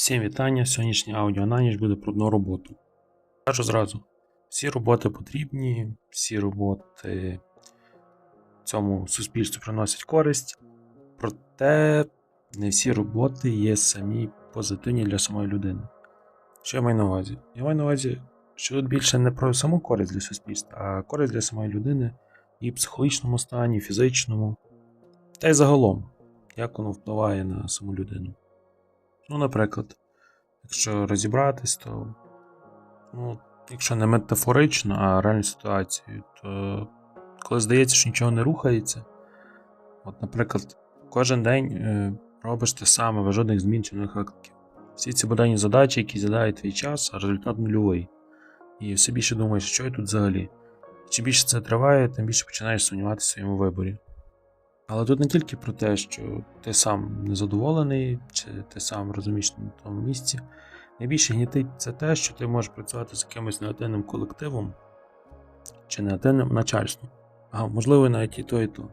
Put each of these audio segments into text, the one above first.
Всім вітання. Сьогоднішнє аудіо на ніч буде про одну роботу. Кажу зразу: всі роботи потрібні, всі роботи цьому суспільству приносять користь, проте не всі роботи є самі позитивні для самої людини. Що я маю на увазі? Я маю на увазі, що тут більше не про саму користь для суспільства, а користь для самої людини і в психологічному стані, і фізичному, та й загалом, як воно впливає на саму людину. Ну, наприклад, якщо розібратись, то ну, якщо не метафорично, а реальну ситуацію, то коли здається, що нічого не рухається, от, наприклад, кожен день е, робиш те саме, без жодних змін чи нових викликів. Всі ці буденні задачі, які задають твій час, а результат нульовий. І все більше думаєш, що я тут взагалі. Чим більше це триває, тим більше починаєш сумніватися в своєму виборі. Але тут не тільки про те, що ти сам незадоволений, чи ти сам розумієш на тому місці. Найбільше гнітить це те, що ти можеш працювати з якимось негативним колективом чи негативним начальством. А можливо, навіть і то, і то.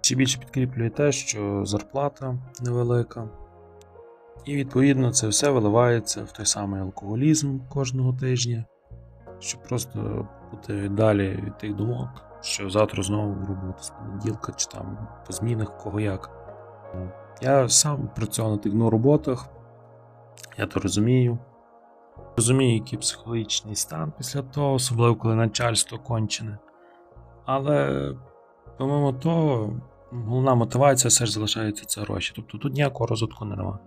Ще більше підкріплює те, що зарплата невелика. І відповідно це все виливається в той самий алкоголізм кожного тижня, щоб просто бути далі від тих думок, що завтра знову робота з понеділка чи там по змінах кого як. Я сам працював на тих роботах, я то розумію. Розумію, який психологічний стан після того, особливо коли начальство кончене. Але, помимо того, головна мотивація все ж залишається це гроші. Тобто тут ніякого розвитку немає.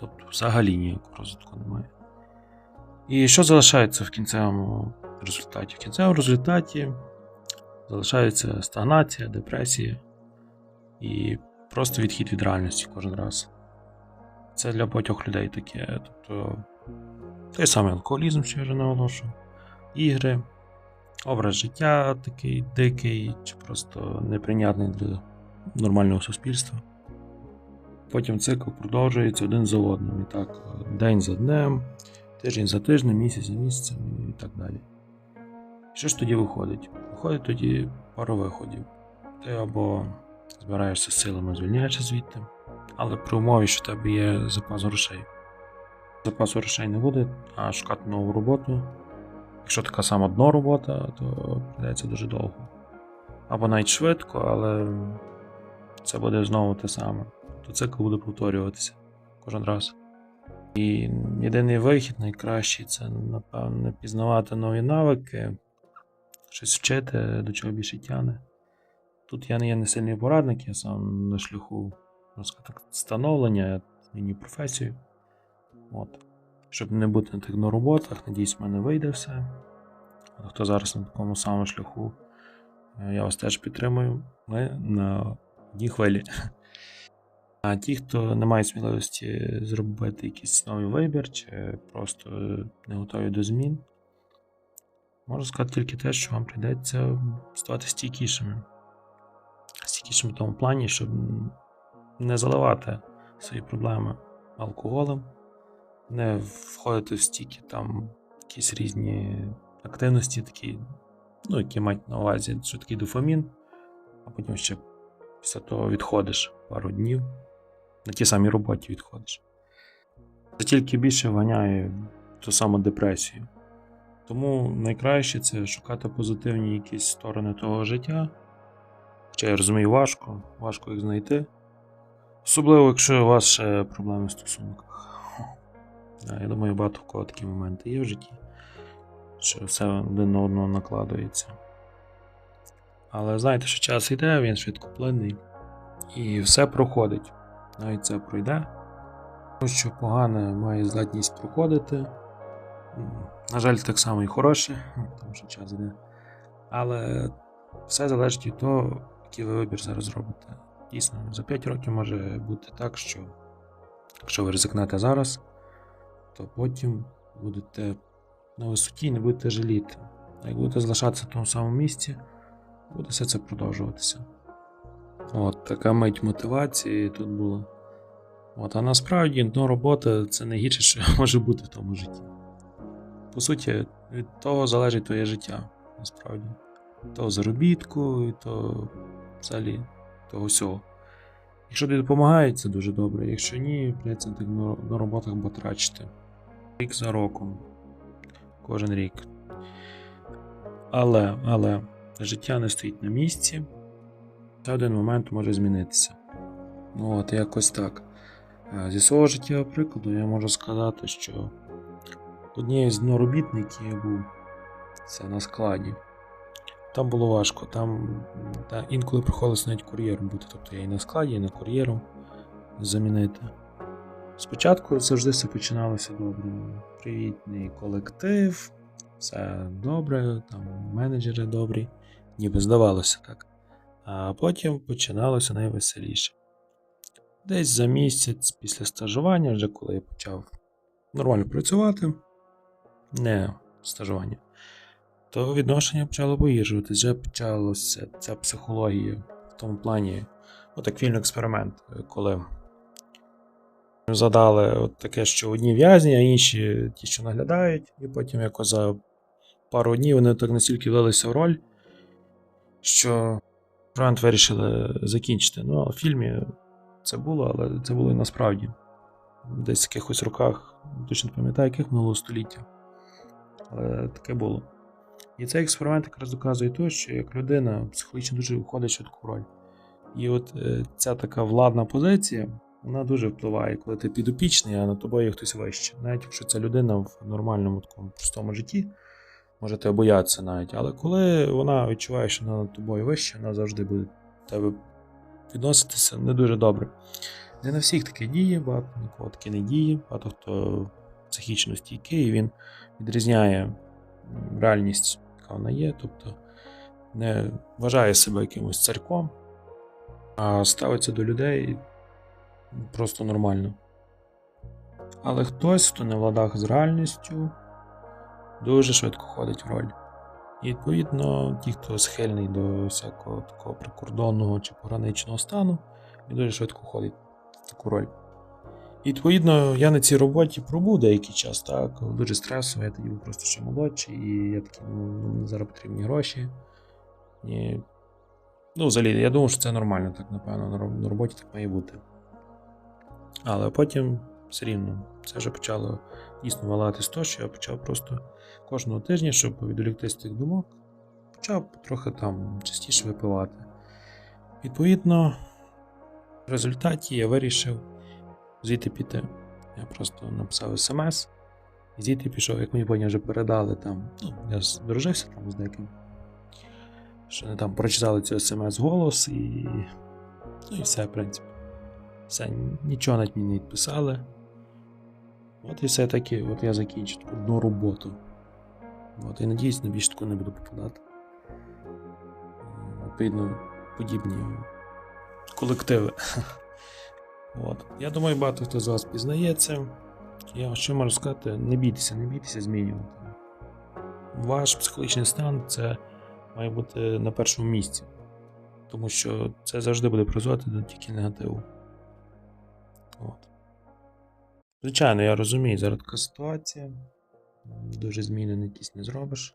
Тобто, взагалі ніякого розвитку немає. І що залишається в кінцевому результаті? В кінцевому результаті залишається стагнація, депресія і просто відхід від реальності кожен раз. Це для багатьох людей таке. Тобто, той самий алкоголізм, що я вже наголошую, ігри, образ життя такий дикий чи просто неприйнятний для нормального суспільства. Потім цикл продовжується один за одним. І так, день за днем, тиждень за тижнем, місяць за місяцем і так далі. Що ж тоді виходить? Виходить тоді пару виходів. Ти або збираєшся силами, звільняєшся звідти, але при умові, що в тебе є запас грошей. Запасу грошей не буде, а шукати нову роботу. Якщо така сама дно робота, то прийдеться дуже довго. Або навіть швидко, але це буде знову те саме. То цикл буде повторюватися кожен раз. І єдиний вихід найкращий це, напевно, пізнавати нові навики, щось вчити, до чого більше тяне. Тут я не є не сильний порадник, я сам на шляху сказати, становлення, зміню професію. От. Щоб не бути на тих роботах, надіюсь, в мене вийде все. Хто зараз на такому самому шляху, е, я вас теж підтримую. Ми на одній хвилі. А ті, хто не має сміливості зробити якийсь новий вибір, чи просто не готові до змін, можу сказати тільки те, що вам прийдеться ставати стійкішими. Стійкішими в тому плані, щоб не заливати свої проблеми алкоголем, не входити в стільки там якісь різні активності, такі, ну, які мають на увазі, такий дофамін, а потім ще після того відходиш пару днів, на тій самій роботі відходиш. Це тільки більше вганяє ту саму депресію. Тому найкраще це шукати позитивні якісь сторони того життя. Хоча я розумію, важко, важко їх знайти. Особливо, якщо у вас ще проблеми в стосунках. Я думаю, багато в кого такі моменти є в житті, що все один на одного накладується. Але знаєте, що час йде, він швидкоплинний, і все проходить. Навіть це пройде. Тому що погане має здатність проходити. На жаль, так само і хороше, тому що час йде. Але все залежить від того, який ви вибір зараз робите. Дійсно, за 5 років може бути так, що якщо ви ризикнете зараз, то потім будете на висоті і не будете жаліти. А як будете залишатися в тому самому місці, буде все це продовжуватися. От така мить мотивації тут була. От, А насправді дно робота це найгірше, що може бути в тому житті. По суті, від того залежить твоє життя, насправді. То заробітку, і то взагалі того всього. Якщо тобі допомагають, це дуже добре. Якщо ні, прийдеться на, роботах батрачити. Рік за роком. Кожен рік. Але, але, життя не стоїть на місці. Та один момент може змінитися. Ну от, якось так. Е, Зі свого життєвого прикладу я можу сказати, що однією з робітників я був це на складі. Там було важко, там та, інколи приходилось навіть кур'єром бути. Тобто я і на складі, і на кур'єром замінити. Спочатку завжди все починалося добре. Привітний колектив, все добре, там менеджери добрі, ніби здавалося так. А потім починалося найвеселіше. Десь за місяць після стажування, вже коли я почав нормально працювати, не стажування, то відношення почало погіршуватися. Вже почалося ця психологія в тому плані, отак вільний експеримент, коли задали от таке, що одні в'язні, а інші ті, що наглядають, і потім якось за пару днів вони так настільки влилися в роль, що експеримент вирішили закінчити. Ну, а в фільмі це було, але це було і насправді. Десь в якихось роках, точно не пам'ятаю, яких минулого століття. Але таке було. І цей експеримент якраз доказує те, що як людина психологічно дуже входить швидко в роль. І от е, ця така владна позиція, вона дуже впливає, коли ти підопічний, а над тобою хтось вище. Навіть якщо ця людина в нормальному такому простому житті, може тебе боятися навіть. Але коли вона відчуває, що вона над тобою вище, вона завжди буде тебе відноситися не дуже добре. Не на всіх таке діє, багато нікого таке не діє, багато хто психічно стійкий, він відрізняє реальність, яка вона є, тобто не вважає себе якимось царьком, а ставиться до людей просто нормально. Але хтось, хто не в ладах з реальністю, дуже швидко ходить в роль. І відповідно, ті, хто схильний до всякого такого прикордонного чи пограничного стану, він дуже швидко ходить в таку роль. І відповідно, я на цій роботі пробув деякий час, так, дуже стресово, я тоді був просто ще молодший, і я такий, ну, ну, мені зараз потрібні гроші. І... Ну, взагалі, я думав, що це нормально, так, напевно, на роботі так має бути. Але потім все рівно це вже почало дійсно валати з того, що я почав просто кожного тижня, щоб відволіктись з тих думок, почав трохи там частіше випивати. Відповідно, в результаті я вирішив звідти піти. Я просто написав смс, і звідти пішов, як мені потім вже передали там. Ну, я здружився там з деяким. Що вони там прочитали цю смс голос і. Ну і все, в принципі. Все, нічого навіть мені не відписали. От і все таки, от я закінчив таку одну роботу. От, і надіюсь, на більше таку не буду попадати. Е, Відповідно, подібні колективи. От. Я думаю, багато хто з вас пізнається. Я що можу сказати, не бійтеся, не бійтеся змінювати. Ваш психологічний стан це має бути на першому місці. Тому що це завжди буде призводити до тільки негативу. От. Звичайно, я розумію, зараз така ситуація. Дуже зміни якісь не зробиш.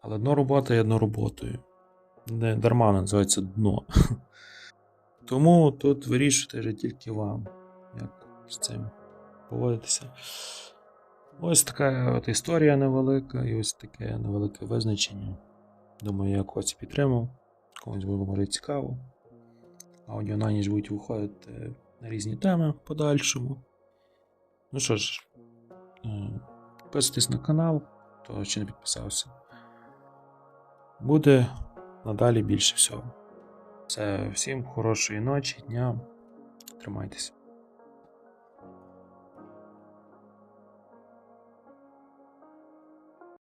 Але дно робота є дно роботою. Не дарма називається дно. Тому тут вирішувати вже тільки вам, як з цим поводитися. Ось така от історія невелика, і ось таке невелике визначення. Думаю, я когось підтримав, комусь було може цікаво. Аудіо на ніч будуть виходити на різні теми в подальшому. Ну що ж, е, підписуйтесь на канал, хто ще не підписався. Буде надалі більше всього. Це всім хорошої ночі, дня. Тримайтеся.